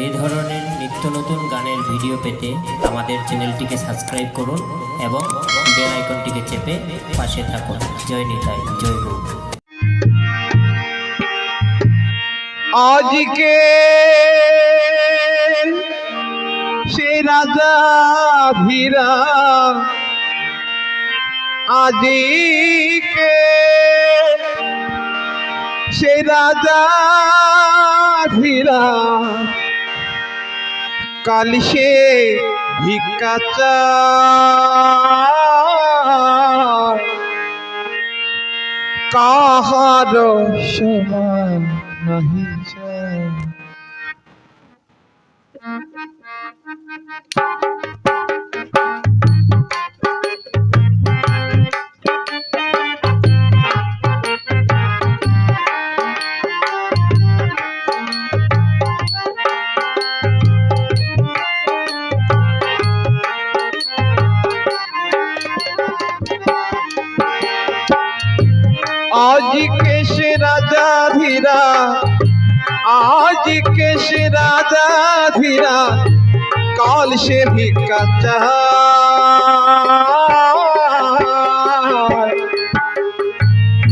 এই ধরনের নিত্য নতুন গানের ভিডিও পেতে আমাদের চ্যানেলটিকে সাবস্ক্রাইব করুন এবং বেল আইকনটিকে চেপে পাশে থাকুন। জয় নিতাই, জয় গুরু। আজকে সে রাজা ধীরা আজকে সে রাজা ধীরা কাল সে ভিক্ষা কাহার সমান আজ কেশ রাজা ধীরা, আজ কেশ রাজা ধীরা, কাল সে ভিক্ষা চায়।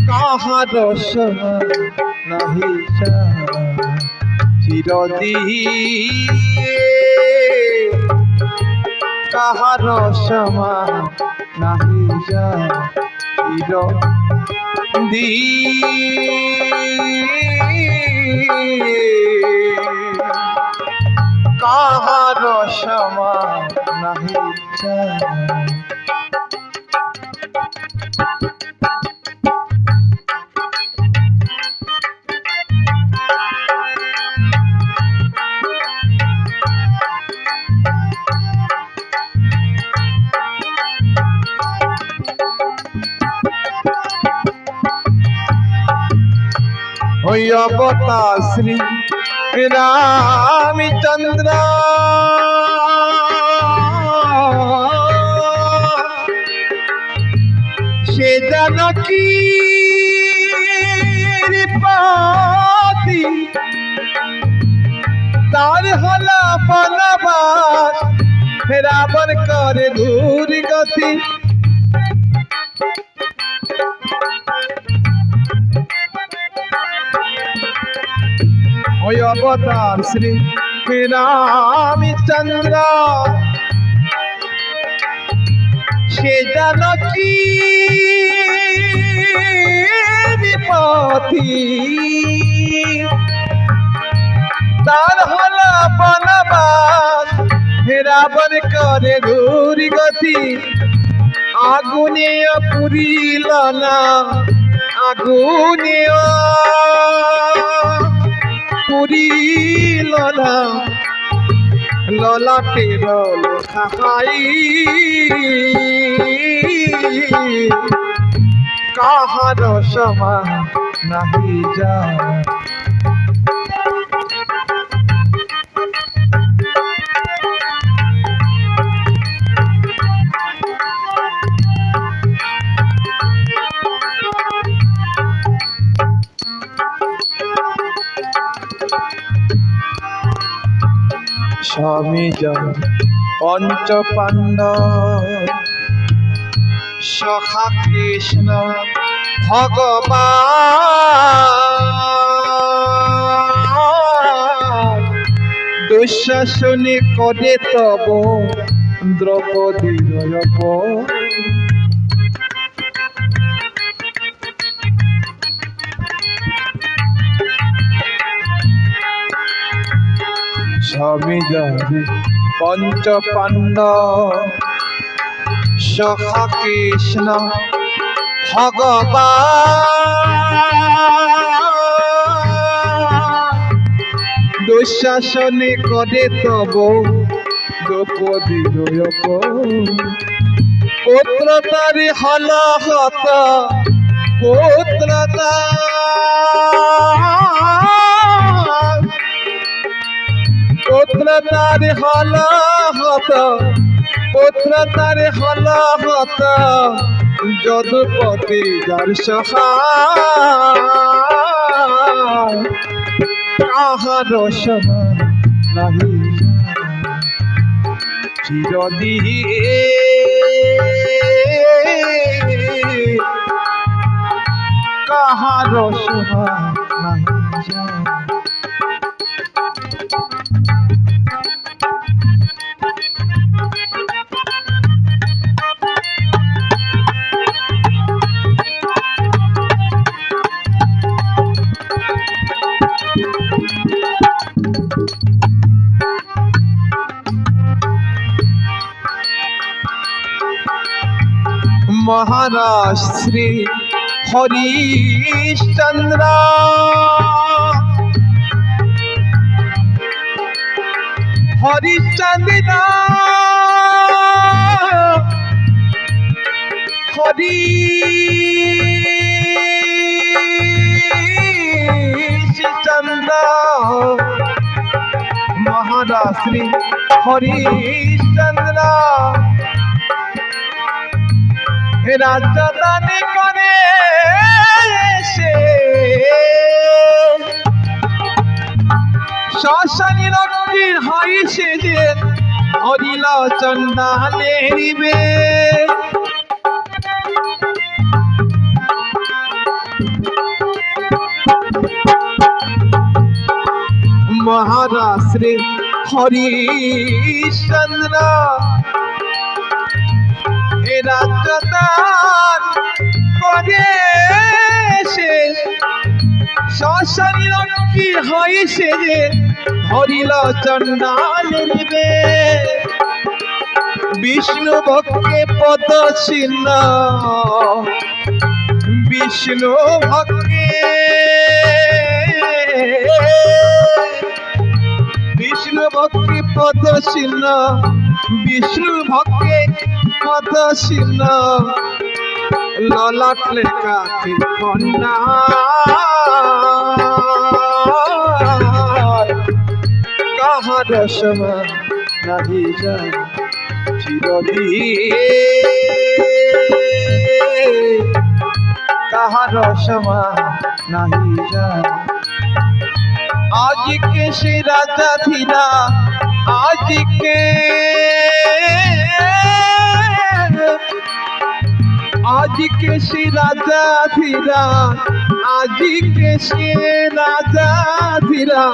কাহার নাহি চিরদিয়ে কাহার সমা নাহি যায় চির কাহার সমা নাহি যায় ওই অবতার শ্রী রামচন্দ্র সে জানকী পাতি তার হলা বনবাস রাবণ করে দূর গতি ওই অবতার শ্রী রামচন্দ্র সে জানকী বিপতি তার হল বনবাস হে রাবণ করে ঘুরি গতি আগুনে পুরিল না আগুনে পুরিল না ললাটের খাই কাহার সমা নাহি যায় স্বামী জন পঞ্চ পাণ্ডব সখা কৃষ্ণ ভগবান। দুঃশাসনে করে তব দ্রৌপদীর স্বামী জানি পঞ্চ পাণ্ডব সখা কৃষ্ণ ভগবান দুঃশাসনে করে তব দ্রৌপদীর অপমান। পুত্র তারি হল হত, পুত্র পুত্র তার হল হত পুত্র তার হল হত, যদুপতি যার সহায়। কাহার সমান নাহি চিরদিয়ে কাহার সোহা নাহি যায় মহারাজ শ্রী হরিশ্চন্দ্র হরিশ্চন্দ্র হরি চন্দ্র মহারাজ শ্রী হরিশ্চন্দ্র রাজধানী করে এসে। শ্মশানী রক্তির হয় সে যে হরিল চন্দালে নিবে মহারাশ্রী হরিশ্চন্দ্র রাজ্যদান করে সে শ্মশানী রক্ষী হয়েছে যে হরিল চন্ডাল নিবে। বিষ্ণু ভক্তে পদ চিহ্ন বিষ্ণু ভক্তে বিষ্ণু ভক্তি পদ চিহ্ন বিষ্ণু ভক্তি পদশীল ললাটলে কাকি কন্যা। কাহার সমা নাহি যায় চিরদিন। কাহার সমা নাহি যায়। আজকে সে রাজা থিরা আজকে আজকে সে রাজা ধীরা আজকে সে রাজা ধীরা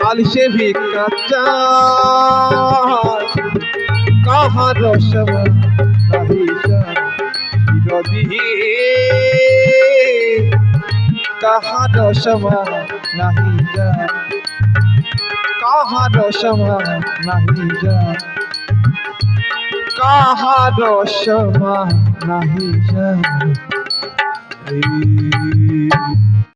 কাল সে ভিক্ষা চায় কাহার সব কাহার সমা নাহি যা কাহার সমা নাহি যা কাহার সমা নাহি